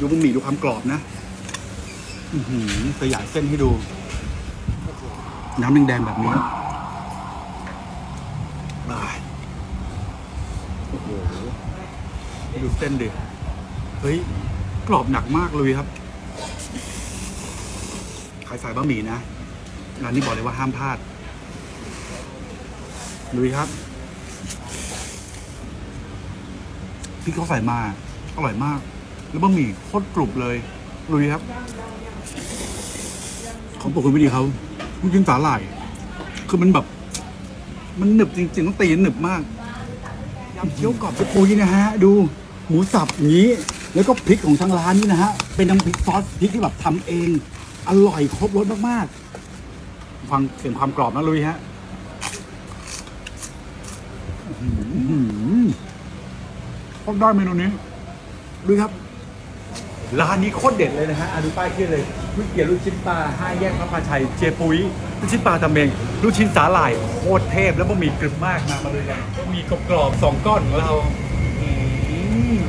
ดูบะหมี่ดูความกรอบนะอือหือขยายเส้นให้ดู น้ำแดงๆแบบนี้บายโอ้โหดูเส้นดิเฮ้ย กรอบหนักมากเลยครับ ขายสายบะหมี่นะร้านนี้บอกเลยว่าห้ามพลาดลุยครับพริกเขาใส่มา อร่อยมาก แล้วบะหมี่โคตรกรุบเลยลุยครับ ของปรดคุณไม่ดีเขาลูกชิ้นสาหร่าย คือมันแบบ มันหนึบจริงๆ ต้องตีนหนึบมากยำเกี๊ยวกรอบจ๊ปุยนะฮะ ดูหมูสับอย่างนี้ แล้วก็พริกของทางร้านนี่นะฮะ เป็นน้ำพริกซอสพริกที่แบบทำเอง อร่อยครบรสมากๆ ฟังเสียงความกรอบนะลุยฮะอื้อหือโคตรได้เมนูนี้ลุยครับ ร้านนี้โคตรเด็ดเลยนะฮะอะดูป้ายขึ้นเลยก๋วยเตี๋ยวลูกชิ้นปลาห้าแยกพระพาชัย เจปุ้ยลูกชิ้นปลาตำเมงลูกชิ้นสาหร่ายโคตรเทพแล้วบะหมี่กรึบมากมามาเลยกันมีกรอบกรอบๆสองก้อนของเราอืม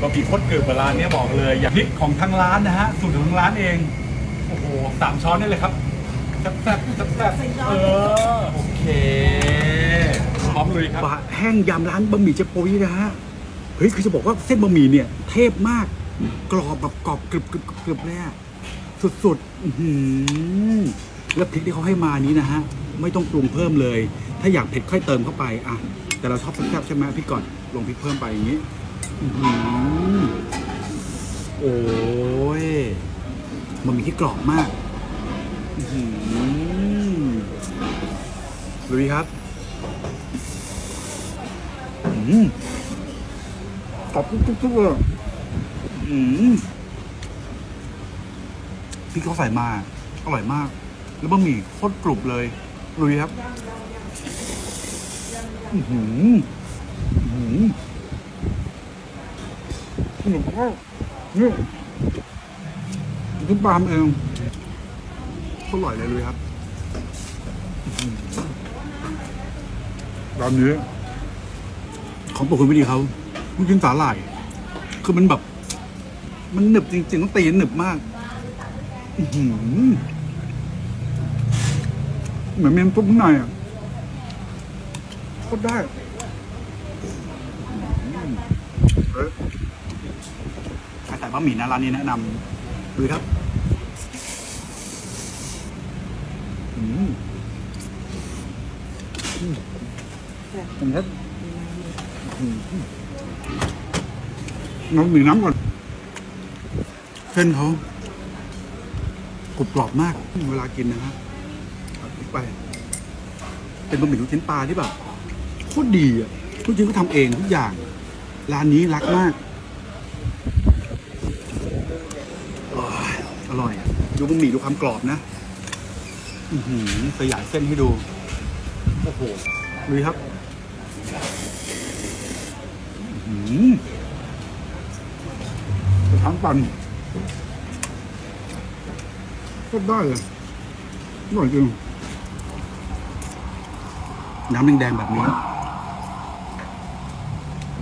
บะหมี่โคตรกรึบอะร้านเนี้ยบอกเลยอย่างพริกของทางร้านนะฮะสูตรของทางร้านเองโอ้โหสามช้อนได้เลยครับแซ่บแซ่บแซ่บแซ่บเออโอเคพร้อมลุยครับแห้งยำร้านบะหมี่เจปุ้ยนะฮะ เฮ้ยคือจะบอกว่าเส้นบะหมี่เนี่ย เทพมาก กรอบแบบกรอบกรึบกรึบกรึบเลยอะสุดๆอื้อหือแล้วพริกที่เขาให้มานี้นะฮะ ไม่ต้องปรุงเพิ่มเลย ถ้าอยากเผ็ดค่อยเติมเข้าไปอะแต่เราชอบแซ่บๆใช่ไหมพี่ก่อนลงพริกเพิ่มไปอย่างนี้อื้อหือโอ้ยมันมีที่กรอบมากอื้อหือลุยครับ อืม กรอบทุกๆเลยอืมพริกเขาใส่มา อร่อยมาก แล้วบะหมี่โคตรกรุบเลยลุยครับอือหืออือหือขนมข้าวนี่ทุกปลามเองอร่อยเลยเลยครับร้านนี้ของปรดคุณไม่ดีเขา ลูกชิ้นสาหร่าย คือมันแบบ มันหนึบจริงๆต้องตีนหนึบมากอื้อหือเหมือนมีน้ำซุปข้างในอะโคตรได้อืมเอ้ยใครแต่บะหมี่นะร้านนี้แนะนำดูครับอืมอืมผมครับ น้ำหนึ่งน้ำก่อนเส้นเขากรุบกรอบมาก เวลากินนะฮะเอาพริกไป เป็นบะหมี่ลูกชิ้นปลาที่แบบโคตรดีอะทุกชิ้นเขาทำเองทุกอย่าง ร้านนี้รักมากอร่อยอะดูบะหมี่ดูความกรอบนะอือหือขยายเส้นให้ดู โอ้โหดูครับ อืม ทั้งปันก็ได้เลยอร่อยจริงน้ำแดงๆแบบนี้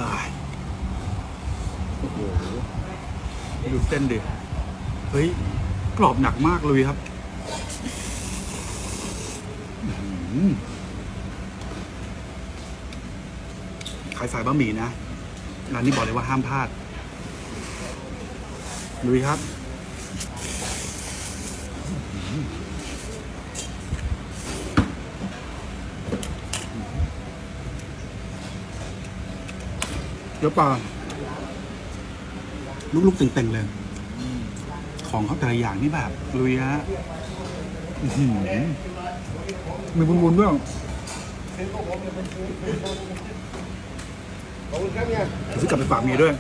บายโอ้โหดูเส้นดิเฮ้ย กรอบหนักมากเลยครับอื้อหือขายสายบะหมี่นะร้านนี้บอกเลยว่าห้ามพลาด ลุยครับเดี๋ยวปลาลุกๆเต่งๆเลย ของเขาแต่ละอย่างนี่แบบลุยฮะอื้อหือมีบุญๆด้วยซื้อกลับไปฝากเมียด้วย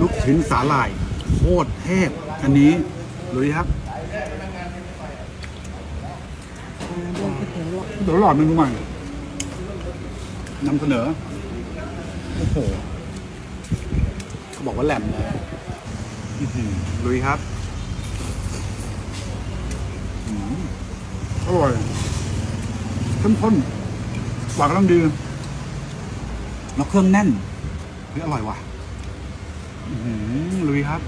ลูกชิ้นสาหร่ายโค ตรเทพอันนี้ลุยครับเดี๋ยวหลอดเมนูใหม่นำเสนอโอ้โหเขาบอกว่าแหลมเลยลุยครับอร่อยเข้มข้นหวานกำลังดีแล้วเครื่องแน่นเฮ้ยอร่อยว่ะหือลุยครับ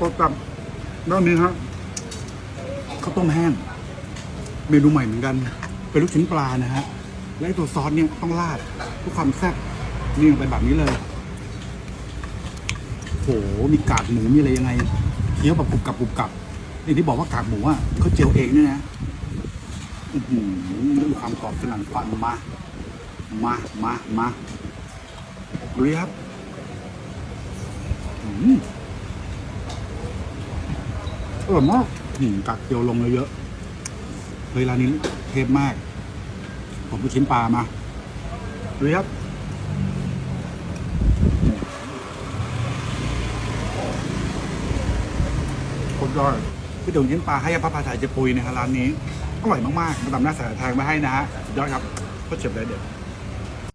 สดกับด้านนี้ฮะข้าวต้มแห้ง เมนูใหม่เหมือนกัน เป็นลูกชิ้นปลานะฮะ และตัวซอสเนี่ยต้องราดเพื่อความแซ่บนี่ลงไปแบบนี้เลยโหมีกากหมูมีอะไรยังไงเคี้ยวแบบกรุบกรับกรุบกรับนี่ที่บอกว่ากากหมูอะเขาเจียวเองเนี่ยนะอื้อหือมีความกรอบสนั่นฟันมา มามามาดูครับอืม อร่อยมากอืมกัดเกียวลงเลยเยอะเฮ้ยร้านนี้เทพมาก ผมลูชิ้นปลามาดูครับคนยอดพี่เดี๋ยวชิ้นปลาให้พระพาชายเจปุยนะฮะร้านนี้อร่อยมากๆมาตามหน้าสายทางมาให้นะฮะยอดครับก็เจ็บเลยเด็ด